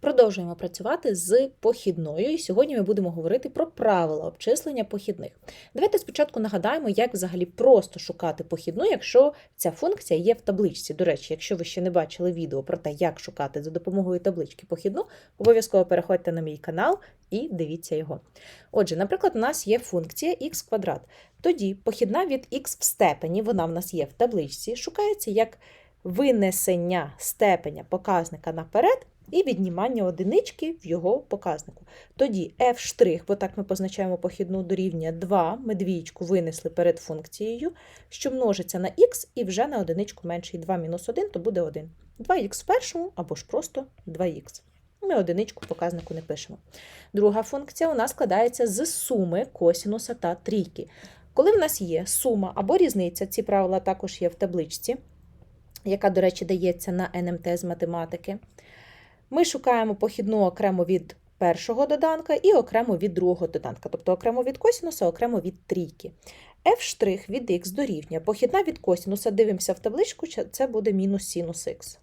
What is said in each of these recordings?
Продовжуємо працювати з похідною, і сьогодні ми будемо говорити про правила обчислення похідних. Давайте спочатку нагадаємо, як взагалі просто шукати похідну, якщо ця функція є в табличці. До речі, якщо ви ще не бачили відео про те, як шукати за допомогою таблички похідну, обов'язково переходьте на мій канал і дивіться його. Отже, наприклад, у нас є функція х квадрат. Тоді похідна від х в степені, вона в нас є в табличці, шукається як винесення степеня показника наперед і віднімання одинички в його показнику. Тоді f', бо так ми позначаємо похідну дорівнює 2, ми двієчку винесли перед функцією, що множиться на х і вже на одиничку менше. 2 мінус 1, то буде 1. 2х в першому або ж просто 2х. Ми одиничку показнику не пишемо. Друга функція у нас складається з суми косінуса та трійки. Коли в нас є сума або різниця, ці правила також є в табличці, яка, до речі, дається на НМТ з математики. Ми шукаємо похідну окремо від першого доданка і окремо від другого доданка, тобто окремо від косінуса, окремо від трійки. f' від х дорівнює. Похідна від косінуса, дивимося в табличку, це буде мінус синус х.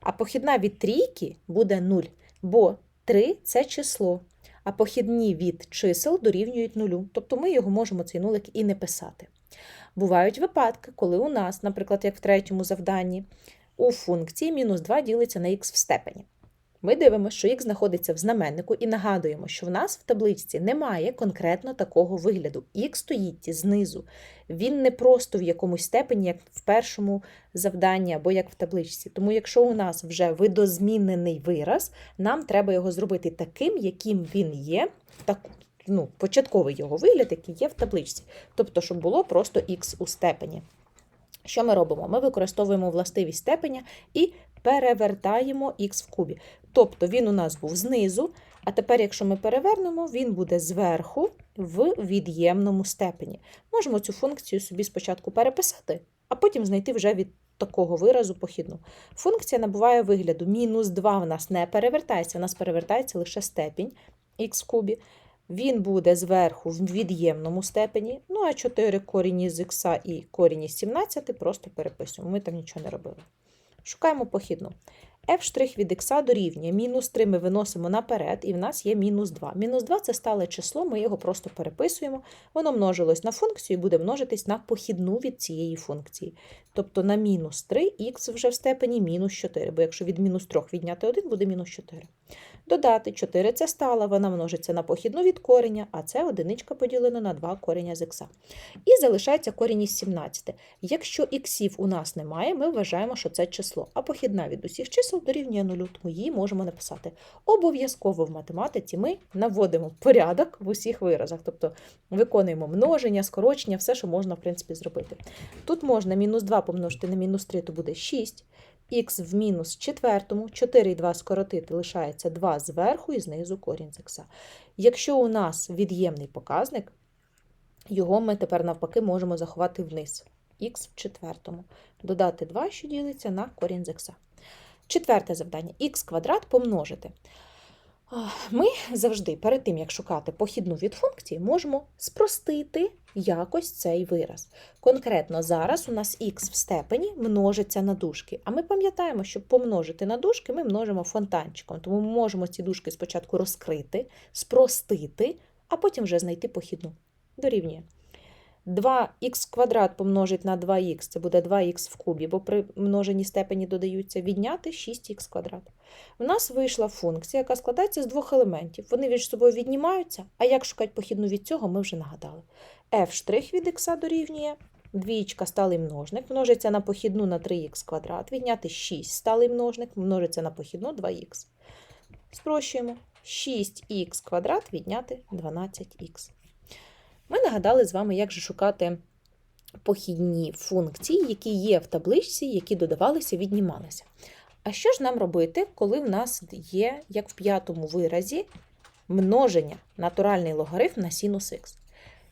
А похідна від трійки буде 0, бо 3 це число. А похідні від чисел дорівнюють нулю, тобто ми його можемо цей нулик і не писати. Бувають випадки, коли у нас, наприклад, як в третьому завданні, у функції мінус 2 ділиться на х в степені. Ми дивимося, що х знаходиться в знаменнику, і нагадуємо, що в нас в табличці немає конкретно такого вигляду. Х стоїть знизу. Він не просто в якомусь степені, як в першому завданні або як в табличці. Тому, якщо у нас вже видозмінений вираз, нам треба його зробити таким, яким він є, так, ну, початковий його вигляд, який є в табличці. Тобто, щоб було просто х у степені. Що ми робимо? Ми використовуємо властивість степеня і перевертаємо х в кубі. Тобто він у нас був знизу, а тепер, якщо ми перевернемо, він буде зверху в від'ємному степені. Можемо цю функцію собі спочатку переписати, а потім знайти вже від такого виразу похідну. Функція набуває вигляду: мінус 2 в нас не перевертається, в нас перевертається лише степінь х в кубі. Він буде зверху в від'ємному степені. Ну, а 4 корінь із х і корінь із 17 просто переписуємо. Ми там нічого не робили. Шукаємо похідну. f' від х дорівнює мінус 3 ми виносимо наперед, і в нас є мінус 2. Мінус 2 це стале число, ми його просто переписуємо. Воно множилось на функцію і буде множитись на похідну від цієї функції. Тобто на мінус 3 х вже в степені мінус 4, бо якщо від мінус 3 відняти 1, буде мінус 4. Додати 4 це стала, вона множиться на похідну від кореня, а це одиничка поділена на 2 кореня з х. І залишається корінь із 17. Якщо іксів у нас немає, ми вважаємо, що це число, а похідна від усіх чисел дорівнює нулю, тому її можемо написати. Обов'язково в математиці ми наводимо порядок в усіх виразах, тобто виконуємо множення, скорочення, все, що можна в принципі, зробити. Тут можна мінус 2 помножити на мінус 3, то буде 6 х в мінус четвертому, 4 і 2 скоротити, лишається 2 зверху і знизу корінь з х. Якщо у нас від'ємний показник, його ми тепер навпаки можемо заховати вниз. х в четвертому. Додати 2, що ділиться на корінь з х. Четверте завдання х квадрат помножити. Ми завжди, перед тим, як шукати похідну від функції, можемо спростити якось цей вираз. Конкретно зараз у нас х в степені множиться на дужки. А ми пам'ятаємо, що помножити на дужки ми множимо фонтанчиком. Тому ми можемо ці дужки спочатку розкрити, спростити, а потім вже знайти похідну. Дорівнює. 2х квадрат помножить на 2х, це буде 2х в кубі, бо при множенні степені додаються відняти 6х квадрат. У нас вийшла функція, яка складається з двох елементів. Вони між собою віднімаються, а як шукати похідну від цього, ми вже нагадали. F' від х дорівнює, двієчка сталий множник, множиться на похідну на 3х квадрат, відняти 6 сталий множник, множиться на похідну 2х. Спрощуємо 6х квадрат відняти 12х. Ми нагадали з вами, як же шукати похідні функції, які є в табличці, які додавалися, віднімалися. А що ж нам робити, коли в нас є, як в п'ятому виразі, множення натуральний логарифм на синус х?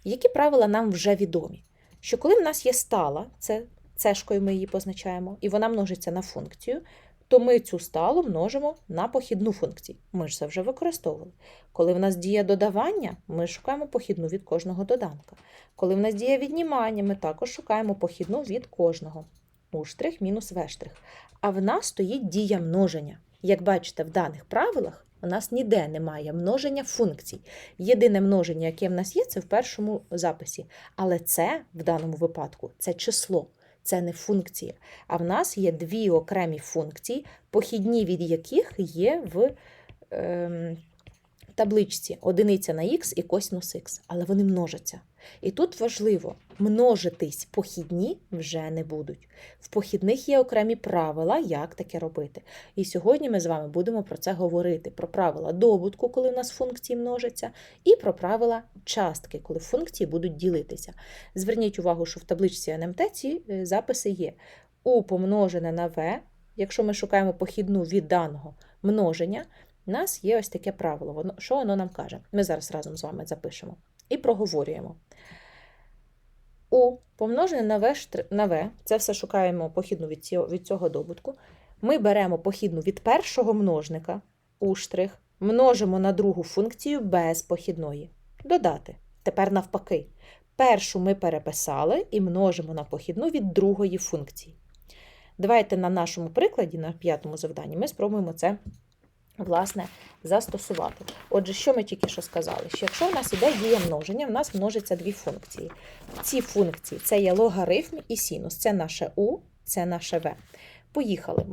Які правила нам вже відомі? Що коли в нас є стала, це цешкою ми її позначаємо, і вона множиться на функцію, то ми цю сталу множимо на похідну функцію. Ми ж це вже використовували. Коли в нас діє додавання, ми шукаємо похідну від кожного доданка. Коли в нас діє віднімання, ми також шукаємо похідну від кожного. У мінус В. А в нас стоїть дія множення. Як бачите, в даних правилах у нас ніде немає множення функцій. Єдине множення, яке в нас є, це в першому записі. Але це в даному випадку це число, це не функція. А в нас є дві окремі функції, похідні від яких є в. Ем, табличці одиниця на х і косинус х, але вони множаться. І тут важливо, множитись похідні вже не будуть. В похідних є окремі правила, як таке робити. І сьогодні ми з вами будемо про це говорити: про правила добутку, коли у нас функції множаться, і про правила частки, коли функції будуть ділитися. Зверніть увагу, що в табличці НМТ ці е, записи є. У помножене на В, якщо ми шукаємо похідну від даного множення. У нас є ось таке правило. Воно, Що воно нам каже? Ми зараз разом з вами запишемо і проговорюємо. У помножене на v, на v, це все шукаємо похідну від цього, від цього добутку. Ми беремо похідну від першого множника у штрих, множимо на другу функцію без похідної. Додати. Тепер навпаки. Першу ми переписали і множимо на похідну від другої функції. Давайте на нашому прикладі, на п'ятому завданні, ми спробуємо це власне, застосувати. Отже, що ми тільки що сказали? Що якщо в нас іде дія множення, в нас множиться дві функції. Ці функції це є логарифм і синус. Це наше У, це наше В. Поїхали.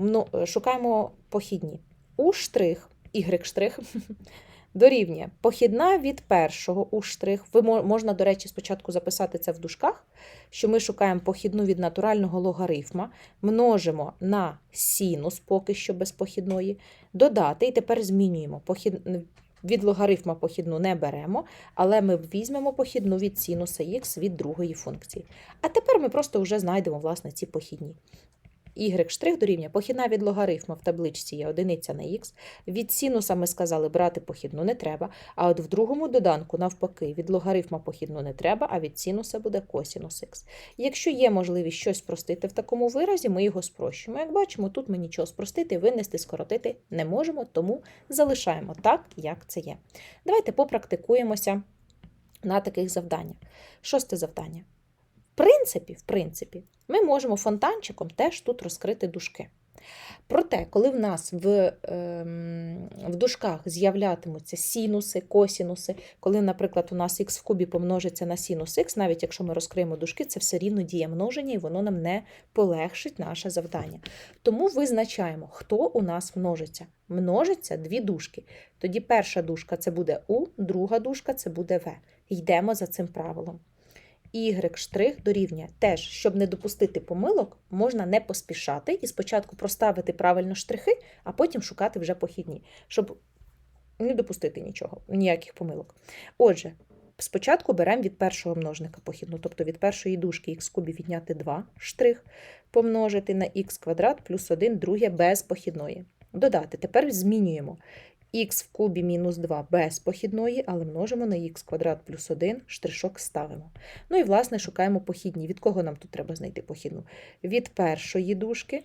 Шукаємо похідні. У штрих, Y штрих дорівнює похідна від першого у штрих. Ви можна, до речі, спочатку записати це в дужках, що ми шукаємо похідну від натурального логарифма, множимо на синус, поки що без похідної, додати, і тепер змінюємо. Похід... Від логарифма похідну не беремо, але ми візьмемо похідну від синуса х від другої функції. А тепер ми просто вже знайдемо власне, ці похідні y' дорівнює похідна від логарифма в табличці є одиниця на х. Від синуса ми сказали, брати похідну не треба. А от в другому доданку, навпаки, від логарифма похідну не треба, а від синуса буде косінус х. Якщо є можливість щось спростити в такому виразі, ми його спрощуємо. Як бачимо, тут ми нічого спростити, винести, скоротити не можемо, тому залишаємо так, як це є. Давайте попрактикуємося на таких завданнях. Шосте завдання принципі, в принципі, ми можемо фонтанчиком теж тут розкрити дужки. Проте, коли в нас в ем, в дужках з'являтимуться синуси, косінуси, коли, наприклад, у нас х в кубі помножиться на синус х, навіть якщо ми розкриємо дужки, це все рівно діє множення, і воно нам не полегшить наше завдання. Тому визначаємо, хто у нас множиться. Множиться дві дужки. Тоді перша дужка це буде У, друга дужка це буде В. Йдемо за цим правилом y' дорівнює. Теж, щоб не допустити помилок, можна не поспішати і спочатку проставити правильно штрихи, а потім шукати вже похідні, щоб не допустити нічого, ніяких помилок. Отже, спочатку беремо від першого множника похідну, тобто від першої дужки х кубі відняти 2 штрих, помножити на х квадрат плюс 1, друге без похідної. Додати. Тепер змінюємо х в кубі мінус 2 без похідної, але множимо на х квадрат плюс 1, штришок ставимо. Ну і, власне, шукаємо похідні. Від кого нам тут треба знайти похідну? Від першої дужки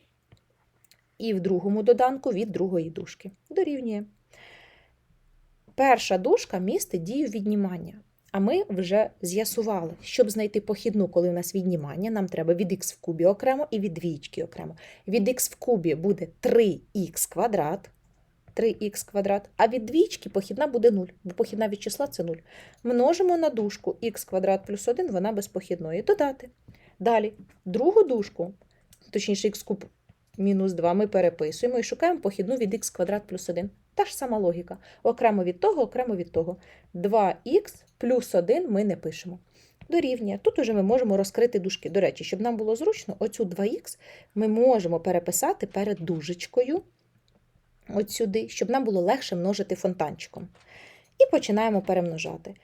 і в другому доданку від другої дужки. Дорівнює. Перша дужка містить дію віднімання. А ми вже з'ясували, щоб знайти похідну, коли у нас віднімання, нам треба від х в кубі окремо і від двічки окремо. Від х в кубі буде 3х квадрат. 3х квадрат, а від двічки похідна буде 0, бо похідна від числа це 0. Множимо на дужку х квадрат плюс 1, вона без похідної. Додати. Далі, другу дужку, точніше, х куб мінус 2, ми переписуємо і шукаємо похідну від х квадрат плюс 1. Та ж сама логіка. Окремо від того, окремо від того. 2х плюс 1 ми не пишемо. Дорівнює. Тут уже ми можемо розкрити дужки. До речі, щоб нам було зручно, оцю 2х ми можемо переписати перед дужечкою от сюди, щоб нам було легше множити фонтанчиком. І починаємо перемножати.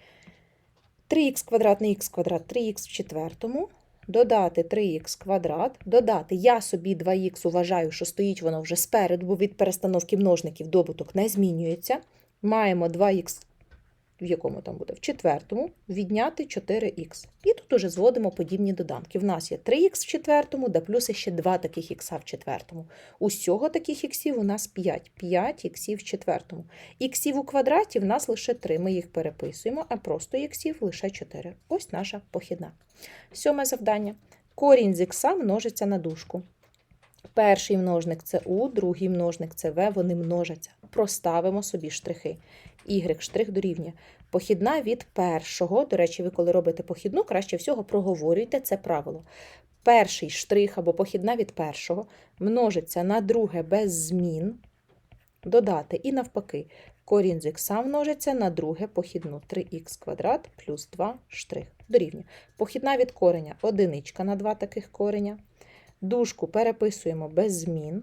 3х квадрат на х квадрат 3х в четвертому. Додати 3х квадрат, додати я собі 2х вважаю, що стоїть воно вже спереду, бо від перестановки множників добуток не змінюється. Маємо 2х в якому там буде? В четвертому відняти 4х. І тут уже зводимо подібні доданки. В нас є 3х в четвертому, да плюс ще 2 таких х в четвертому. Усього таких іксів у нас 5. 5 іксів в четвертому. Іксів у квадраті в нас лише 3. Ми їх переписуємо, а просто іксів лише 4. Ось наша похідна. Сьоме завдання. Корінь з ікса множиться на дужку. Перший множник це У, другий множник це В, вони множаться. Проставимо собі штрихи. Y штрих дорівнює. Похідна від першого. До речі, ви коли робите похідну, краще всього проговорюйте це правило. Перший штрих або похідна від першого множиться на друге без змін. Додати і навпаки. Корінь з х множиться на друге похідну 3х квадрат плюс 2 штрих. Дорівнює. Похідна від кореня одиничка на два таких кореня. Дужку переписуємо без змін.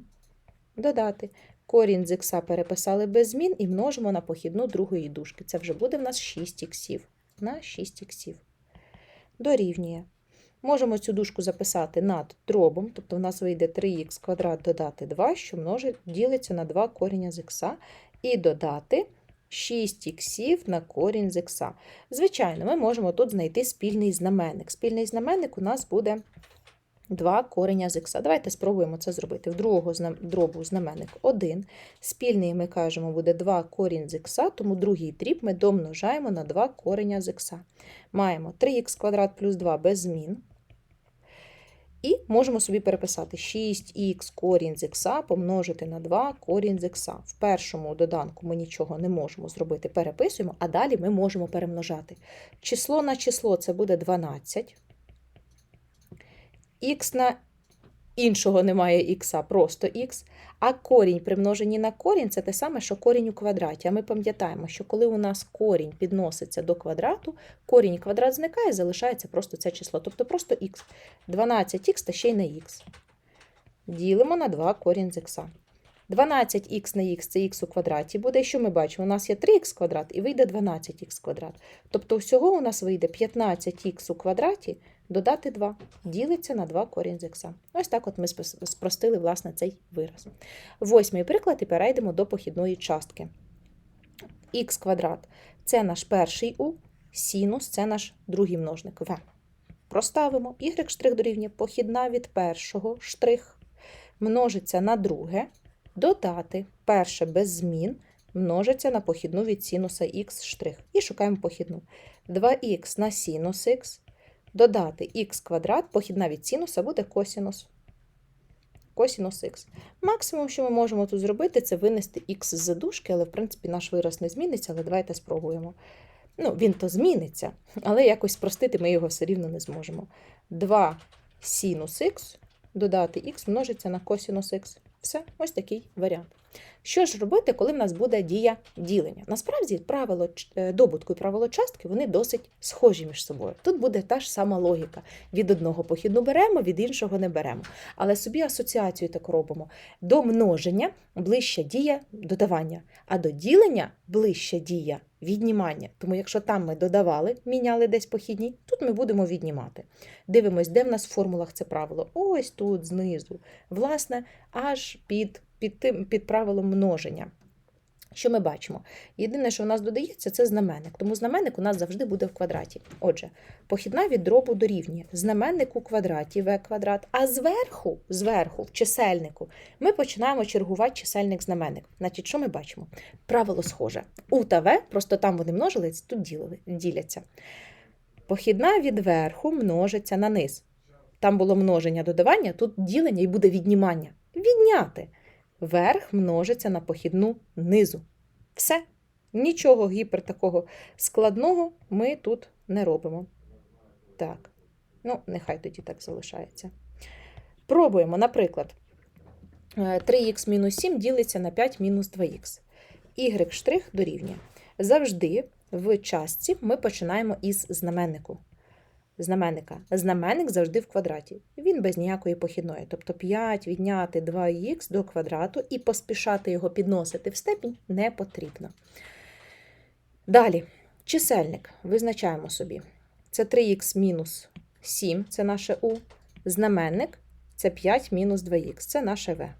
Додати. Корінь з переписали без змін і множимо на похідну другої дужки. Це вже буде в нас 6 іксів. На 6 іксів. Дорівнює. Можемо цю дужку записати над дробом, тобто в нас вийде 3х квадрат додати 2, що множить, ділиться на 2 коріння з х, і додати 6 іксів на корінь з х. Звичайно, ми можемо тут знайти спільний знаменник. Спільний знаменник у нас буде 2 кореня з х. Давайте спробуємо це зробити. В другого дробу знаменник 1. Спільний, ми кажемо, буде 2 корінь з х, тому другий дріб ми домножаємо на 2 кореня з х. Маємо 3х квадрат плюс 2 без змін. І можемо собі переписати 6х корінь з х помножити на 2 корінь з х. В першому доданку ми нічого не можемо зробити, переписуємо, а далі ми можемо перемножати. Число на число це буде 12. Х на іншого немає х, просто х. А корінь при множенні на корінь це те саме, що корінь у квадраті. А ми пам'ятаємо, що коли у нас корінь підноситься до квадрату, корінь і квадрат зникає, залишається просто це число. Тобто просто х. 12х та ще й на х. Ділимо на 2 корінь з х. 12х на х це х у квадраті буде. Що ми бачимо? У нас є 3х квадрат і вийде 12х квадрат. Тобто всього у нас вийде 15х у квадраті додати 2. Ділиться на 2 корінь з х. Ось так от ми спростили власне цей вираз. Восьмий приклад і перейдемо до похідної частки. х квадрат це наш перший у, синус це наш другий множник в. Проставимо y дорівнює похідна від першого штрих множиться на друге, додати перше без змін множиться на похідну від синуса х. І шукаємо похідну. 2х на синус х додати х квадрат, похідна від синуса буде косінус. Косінус х. Максимум, що ми можемо тут зробити, це винести х з задушки, але в принципі наш вираз не зміниться, але давайте спробуємо. Ну, він то зміниться, але якось спростити ми його все рівно не зможемо. 2 синус х додати х множиться на косінус х. Все, ось такий варіант. Що ж робити, коли в нас буде дія ділення? Насправді, правило е, добутку і правило частки вони досить схожі між собою. Тут буде та ж сама логіка. Від одного похідну беремо, від іншого не беремо. Але собі асоціацію так робимо. До множення ближча дія додавання, а до ділення ближча дія віднімання. Тому якщо там ми додавали, міняли десь похідні, тут ми будемо віднімати. Дивимось, де в нас в формулах це правило. Ось тут, знизу. Власне, аж під, під, тим, під правилом множення. Що ми бачимо? Єдине, що у нас додається, це знаменник. Тому знаменник у нас завжди буде в квадраті. Отже, похідна від дробу дорівнює знаменник у квадраті v квадрат, а зверху, зверху, в чисельнику, ми починаємо чергувати чисельник-знаменник. Значить, що ми бачимо? Правило схоже. У та v, просто там вони множились, тут діляться. Похідна від верху множиться на низ. Там було множення додавання, тут ділення і буде віднімання. Відняти. Верх множиться на похідну низу. Все. Нічого гіпер такого складного ми тут не робимо. Так. Ну, нехай тоді так залишається. Пробуємо, наприклад, е, 3х мінус 7 ділиться на 5 мінус 2х. Y штрих дорівнює. Завжди в частці ми починаємо із знаменнику. Знаменника. Знаменник завжди в квадраті. Він без ніякої похідної. Тобто 5 відняти 2х до квадрату і поспішати його підносити в степінь не потрібно. Далі, чисельник. Визначаємо собі. Це 3х мінус 7, це наше у. Знаменник це 5 мінус 2х, це наше в.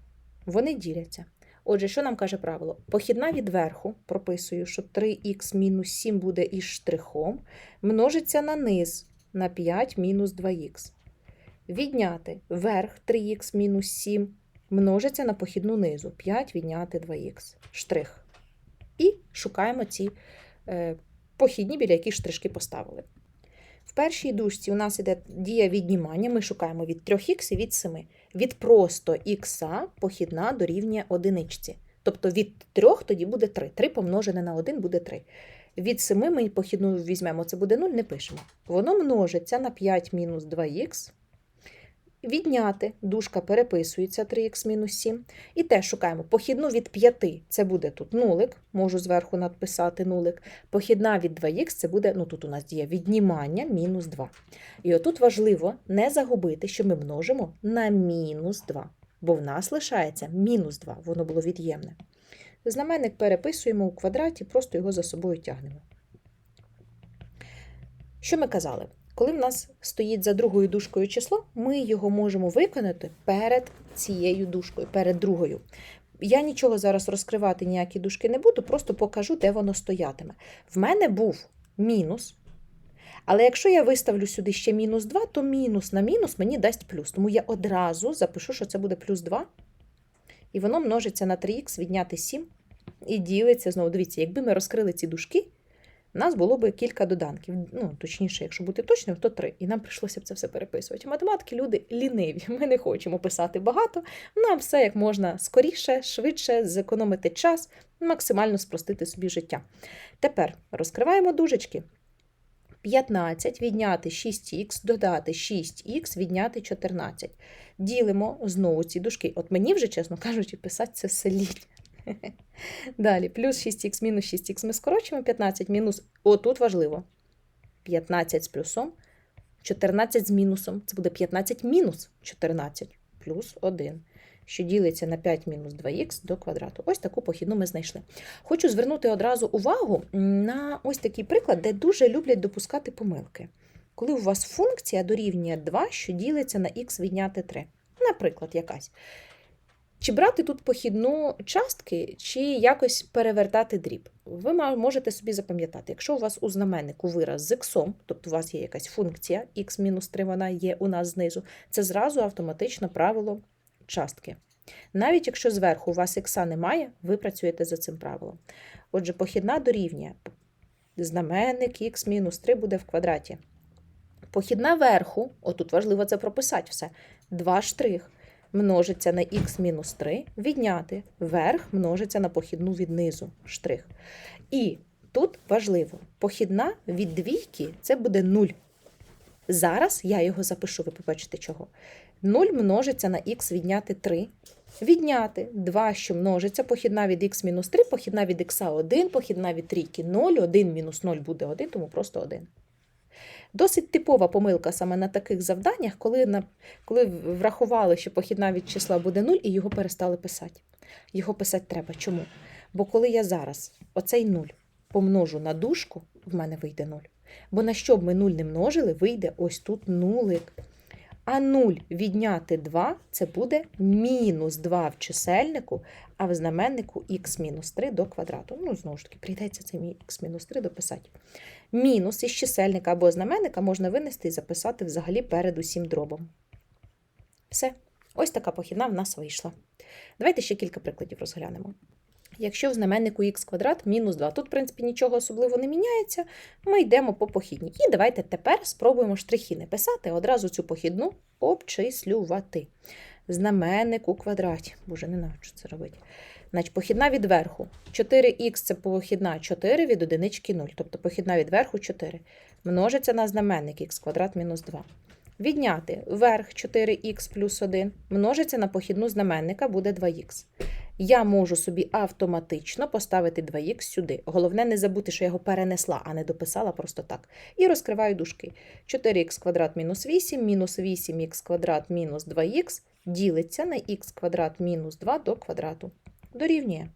Вони діляться. Отже, що нам каже правило? Похідна від верху, прописую, що 3х мінус 7 буде із штрихом, множиться на низ на 5 мінус 2х. Відняти верх 3х мінус 7 множиться на похідну низу 5 відняти 2х. Штрих. І шукаємо ці е, похідні, біля яких штришки поставили. В першій дужці у нас іде дія віднімання. Ми шукаємо від 3х і від 7. Від просто х похідна дорівнює одиничці. Тобто від 3 тоді буде 3. 3 помножене на 1 буде 3. Від 7 ми похідну візьмемо, це буде 0, не пишемо. Воно множиться на 5 мінус 2х. Відняти, дужка переписується 3х мінус 7. І теж шукаємо похідну від 5, це буде тут нулик, можу зверху надписати нулик. Похідна від 2х це буде, ну тут у нас діє віднімання мінус 2. І отут важливо не загубити, що ми множимо на мінус 2, бо в нас лишається мінус 2, воно було від'ємне. Знаменник переписуємо у квадраті, просто його за собою тягнемо. Що ми казали? Коли в нас стоїть за другою дужкою число, ми його можемо виконати перед цією дужкою, перед другою. Я нічого зараз розкривати ніякі дужки не буду, просто покажу, де воно стоятиме. В мене був мінус. Але якщо я виставлю сюди ще мінус 2, то мінус на мінус мені дасть плюс. Тому я одразу запишу, що це буде плюс 2. І воно множиться на 3х, відняти 7 і ділиться знову. Дивіться, якби ми розкрили ці дужки, у нас було б кілька доданків. Ну, точніше, якщо бути точним, то три. І нам прийшлося б це все переписувати. Математики люди ліниві. Ми не хочемо писати багато. Нам все як можна скоріше, швидше, зекономити час, максимально спростити собі життя. Тепер розкриваємо дужечки. 15 відняти 6х, додати 6х, відняти 14. Ділимо знову ці дужки. От мені вже, чесно кажучи, писати це все лінь. Далі, плюс 6х мінус 6х ми скорочуємо 15 мінус. Отут важливо. 15 з плюсом, 14 з мінусом. Це буде 15 мінус 14 плюс 1, що ділиться на 5 мінус 2х до квадрату. Ось таку похідну ми знайшли. Хочу звернути одразу увагу на ось такий приклад, де дуже люблять допускати помилки. Коли у вас функція дорівнює 2, що ділиться на х відняти 3. Наприклад, якась. Чи брати тут похідну частки, чи якось перевертати дріб? Ви можете собі запам'ятати, якщо у вас у знаменнику вираз з іксом, тобто у вас є якась функція х-3, вона є у нас знизу, це зразу автоматично правило частки. Навіть якщо зверху у вас ікса немає, ви працюєте за цим правилом. Отже, похідна дорівнює знаменник х-3 буде в квадраті. Похідна верху, отут важливо це прописати все, 2 штрих множиться на х мінус 3, відняти верх множиться на похідну від низу штрих. І тут важливо, похідна від двійки це буде 0. Зараз я його запишу, ви побачите чого. 0 множиться на х відняти 3. Відняти 2, що множиться, похідна від х мінус 3, похідна від х 1, похідна від трійки 0, 1 мінус 0 буде 1, тому просто 1. Досить типова помилка саме на таких завданнях, коли на, коли врахували, що похідна від числа буде 0, і його перестали писати. Його писати треба. Чому? Бо коли я зараз оцей 0 помножу на дужку, в мене вийде 0. Бо на що б ми 0 не множили, вийде ось тут нулик. А 0 відняти 2 це буде мінус 2 в чисельнику, а в знаменнику х-3 до квадрату. Ну, знову ж таки, прийдеться цей х-3 дописати. Мінус із чисельника або знаменника можна винести і записати взагалі перед усім дробом. Все. Ось така похідна в нас вийшла. Давайте ще кілька прикладів розглянемо. Якщо в знаменнику х квадрат мінус 2, тут, в принципі, нічого особливо не міняється, ми йдемо по похідній. І давайте тепер спробуємо штрихи не писати, одразу цю похідну обчислювати. Знаменник у квадраті. Боже, не навчу це робити. Значить, похідна від верху. 4х це похідна 4 від одинички 0. Тобто похідна від верху 4. Множиться на знаменник х квадрат мінус 2. Відняти верх 4х плюс 1 множиться на похідну знаменника буде 2х. Я можу собі автоматично поставити 2х сюди. Головне, не забути, що я його перенесла, а не дописала просто так. І розкриваю дужки. 4х квадрат мінус 8, мінус 8х квадрат мінус 2х ділиться на х квадрат мінус 2 до квадрату. Дорівнює.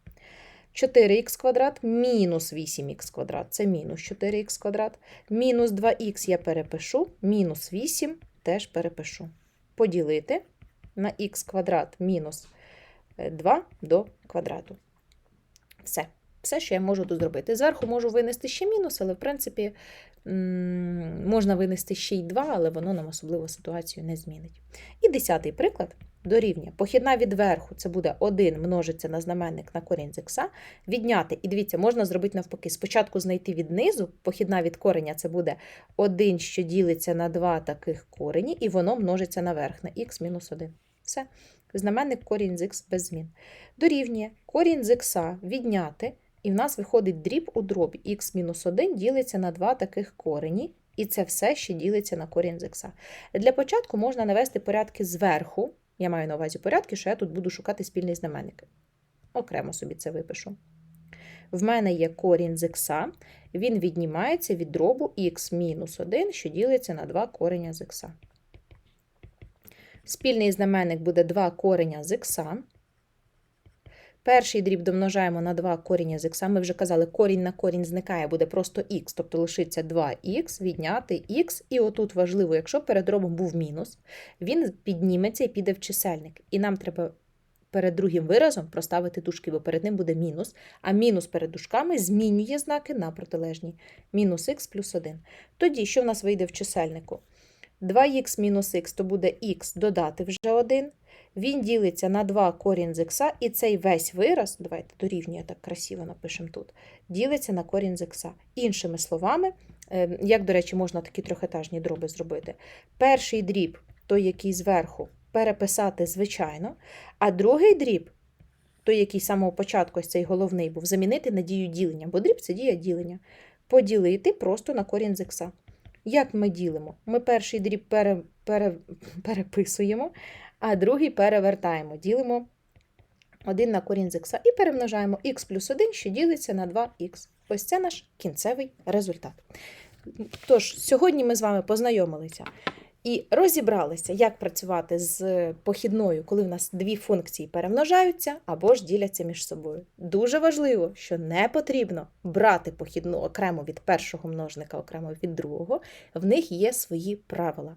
4х квадрат мінус 8х квадрат це мінус 4х квадрат. Мінус 2х я перепишу, мінус 8 теж перепишу. Поділити на х квадрат мінус 2 до квадрату. Все. Все, що я можу тут зробити. Зверху можу винести ще мінус, але в принципі можна винести ще й 2, але воно нам особливо ситуацію не змінить. І десятий приклад дорівнює. Похідна від верху це буде 1 множиться на знаменник на корінь з ікса, відняти. І дивіться, можна зробити навпаки. Спочатку знайти від низу, похідна від кореня це буде 1, що ділиться на 2 таких корені, і воно множиться наверх на х мінус 1. Все. Знаменник корінь з х без змін. Дорівнює корінь з х відняти, і в нас виходить дріб у дробі. х мінус 1 ділиться на 2 таких корені, і це все ще ділиться на корінь з х. Для початку можна навести порядки зверху. Я маю на увазі порядки, що я тут буду шукати спільний знаменник. Окремо собі це випишу. В мене є корінь з х, він віднімається від дробу х мінус 1, що ділиться на 2 кореня з х. Спільний знаменник буде 2 кореня з х. Перший дріб домножаємо на 2 коріння з х. Ми вже казали, корінь на корінь зникає, буде просто х, тобто лишиться 2х, відняти х. І отут важливо, якщо перед дробом був мінус, він підніметься і піде в чисельник. І нам треба перед другим виразом проставити дужки, бо перед ним буде мінус, а мінус перед дужками змінює знаки на протилежні. Мінус х плюс 1. Тоді, що в нас вийде в чисельнику? 2х мінус х, то буде х додати вже 1. Він ділиться на 2 корінь з х, і цей весь вираз, давайте дорівнює так красиво напишемо тут, ділиться на корінь з х. Іншими словами, е, як, до речі, можна такі трьохетажні дроби зробити. Перший дріб, той, який зверху, переписати звичайно, а другий дріб, той, який з самого початку ось цей головний був, замінити на дію ділення, бо дріб це дія ділення. Поділити просто на корінь з х. Як ми ділимо? Ми перший дріб пере, пере, переписуємо, а другий перевертаємо. Ділимо 1 на корінь з х і перемножаємо х плюс 1, що ділиться на 2х. Ось це наш кінцевий результат. Тож, сьогодні ми з вами познайомилися і розібралися, як працювати з похідною, коли в нас дві функції перемножаються або ж діляться між собою. Дуже важливо, що не потрібно брати похідну окремо від першого множника, окремо від другого. В них є свої правила.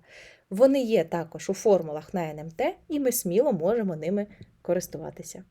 Вони є також у формулах на НМТ, і ми сміло можемо ними користуватися.